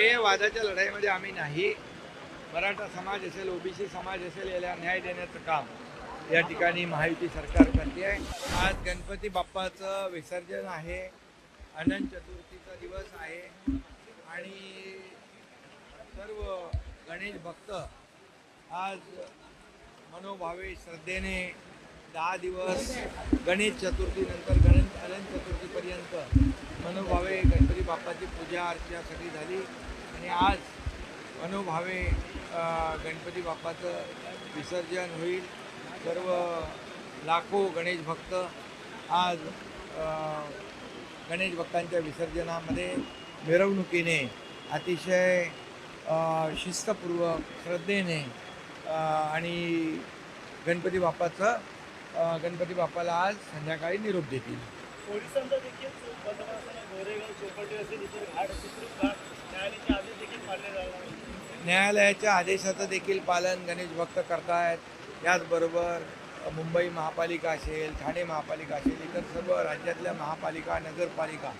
श्रेयवादाच्या लढाईमध्ये आम्ही नाही. मराठा समाज असेल ओबीसी समाज असेल याला न्याय देण्याचं काम या ठिकाणी महायुती सरकार करते आहे. आज गणपती बाप्पाचं विसर्जन आहे. अनंत चतुर्थीचा दिवस आहे. आणि सर्व गणेश भक्त आज मनोभावे श्रद्धेने दहा दिवस गणेश चतुर्थीनंतर गणेश अनंत चतुर्थीपर्यंत मनो बाप्पाची पूजा अर्चा सगळी झाली. आणि आज मनोभावे गणपती बाप्पाचं विसर्जन होईल. सर्व लाखो गणेश भक्त आज गणेश भक्तांच्या विसर्जनामध्ये मिरवणुकीने अतिशय शिस्तपूर्वक श्रद्धेने आणि गणपती बाप्पाचं गणपती बाप्पाला आज संध्याकाळी निरोप देतील. पोलिसांचा देखील बंदोबस्त गोरेगाव चौपाटी असेल इतर घाट चित्रित घाट न्यायालयाचे आदेश देखील पाळले जाणार न्यायालयाच्या आदेशाचं देखील पालन गणेश भक्त करतायत. याचबरोबर मुंबई महापालिका असेल ठाणे महापालिका असेल इतर सर्व राज्यातल्या महापालिका नगरपालिका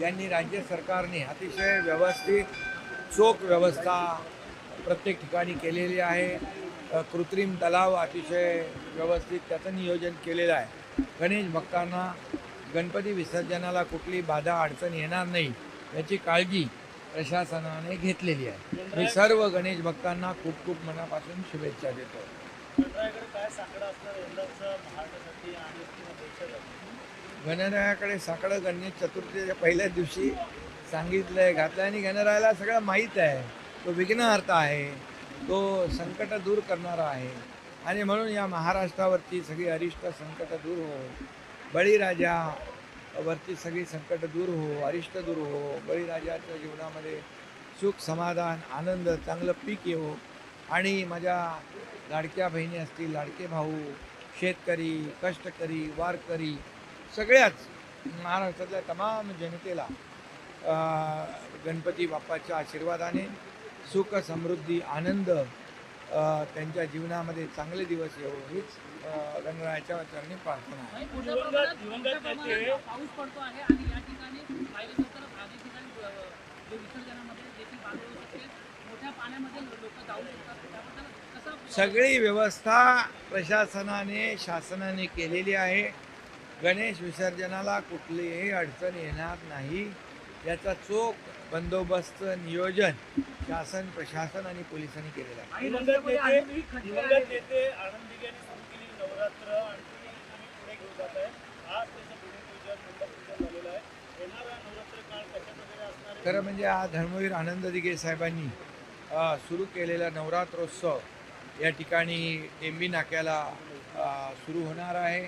यांनी राज्य सरकारने अतिशय व्यवस्थित चोख व्यवस्था प्रत्येक ठिकाणी केलेली आहे. कृत्रिम तलाव अतिशय व्यवस्थित त्याचं नियोजन केलेलं आहे. गणेश भक्तांना गणपती विसर्जनाला कुठली बाधा अडचण येणार नाही याची काळजी प्रशासनाने घेतलेली आहे. मी सर्व गणेश भक्तांना खूप खूप मनापासून शुभेच्छा देतो. गणरायाकडे साकडा गणेश चतुर्थीच्या पहिल्याच दिवशी सांगितलंय घातलं आणि गणरायाला सगळं माहीत आहे. तो विघ्नहर्त आहे तो संकट दूर करणारा आहे. आणि म्हणून या महाराष्ट्रावरची सगळी अरिष्ट संकट दूर हो बळीराजा वरती सगळी संकट दूर हो अरिष्ट दूर हो. बळीराजाच्या जीवनामध्ये सुख समाधान आनंद चांगलं पीक येवो. आणि माझ्या लाडक्या बहिणी असतील लाडके भाऊ शेतकरी कष्टकरी वारकरी सगळ्याच महाराष्ट्रातल्या तमाम जनतेला गणपती बाप्पाच्या आशीर्वादाने सुख समृद्धी आनंद त्यांच्या जीवनामध्ये चांगले दिवस येवो हीच गणरायाच्या चरणी प्रार्थना आहे. काही मोठ्या दिवंगत- प्रमाणात दिवंगत मोठ्या नेते- प्रमाणात पाऊस पडतो आहे आणि या ठिकाणी पाहिलं तर काही ठिकाणी अ, जे विसर्जनामध्ये देखील बाधा होऊ शकते मोठ्या पाण्यामध्ये लोक जाऊ शकतात त्याबद्दल कसं सगळी व्यवस्था प्रशासनाने शासनाने केलेली आहे. गणेश विसर्जनाला कुठलीही अडचण येणार नाही. याचा चोख बंदोबस्त नियोजन शासन प्रशासन आणि पोलिसांनी केलेलं आहे? खरं म्हणजे आज धर्मवीर आनंद दिघे साहेबांनी सुरू केलेला नवरात्रोत्सव या ठिकाणी टेंबी नाक्याला सुरू होणार आहे.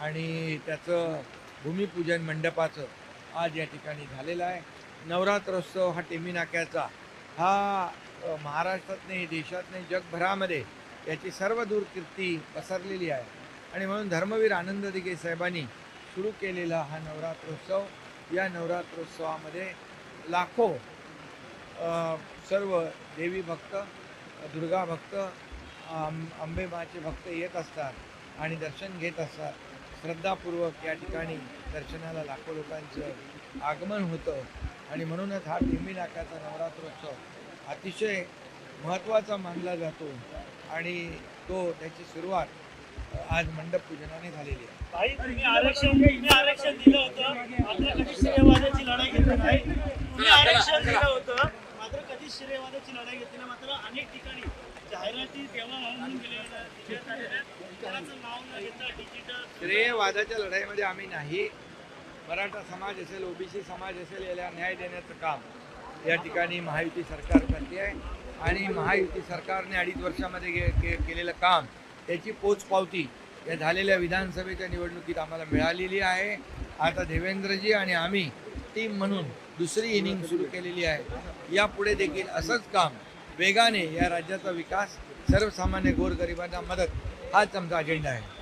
आणि त्याचं भूमिपूजन मंडपाचं आज या ठिकाणी झालेला आहे. नवरात्रोत्सव हा टेंबी नाक्याचा. हा महाराष्ट्रात नाही देशात नाही जगभरामध्ये याची सर्व दूर कीर्ती पसरलेली आहे. आणि म्हणून धर्मवीर आनंद दिघे साहेबांनी सुरू केलेला हा नवरात्रोत्सव या नवरात्रोत्सवामध्ये लाखो सर्व देवी भक्त दुर्गा भक्त आं- अंबे माचे भक्त येत असतात आणि दर्शन घेत असतात. श्रद्धापूर्वक या ठिकाणी दर्शनाला लाखो लोकांचं आगमन होतं. आणि म्हणूनच हा टिंबी नाक्याचा नवरात्रोत्सव अतिशय महत्त्वाचा मानला जातो. आणि तो त्याची सुरुवात आज मंडप पूजनाने झालेली आहे. भाई तुम्ही आरक्षण तुम्ही आरक्षण दिलं होतं. मात्र कधी श्रेयवादाची लढाई घेतली नाही. तुम्ही आरक्षण दिलं होतं. मात्र कधी श्रेयवादाची लढाई घेतली नाही. मात्र अनेक ठिकाणी जाहिराती देवा म्हणून गेलेल्या दिसत श्रेयवादाच्या लढाईमध्ये आम्ही नाही. मराठा समाज असेल ओबीसी समाज असेल याला न्याय देण्याचं काम या ठिकाणी महायुती सरकार करते आहे. आणि महायुती सरकारने अडीच वर्षामध्ये के केलेलं काम त्याची पोचपावती या झालेल्या विधानसभेच्या निवडणुकीत आम्हाला मिळालेली आहे. आता देवेंद्रजी आणि आम्ही टीम म्हणून दुसरी इनिंग सुरू केलेली आहे. यापुढे देखील असंच काम वेगाने या राज्याचा विकास સર્વસામાન્ય ગોર ગરીબાના મદદ આ તમતા એજન્ડા છે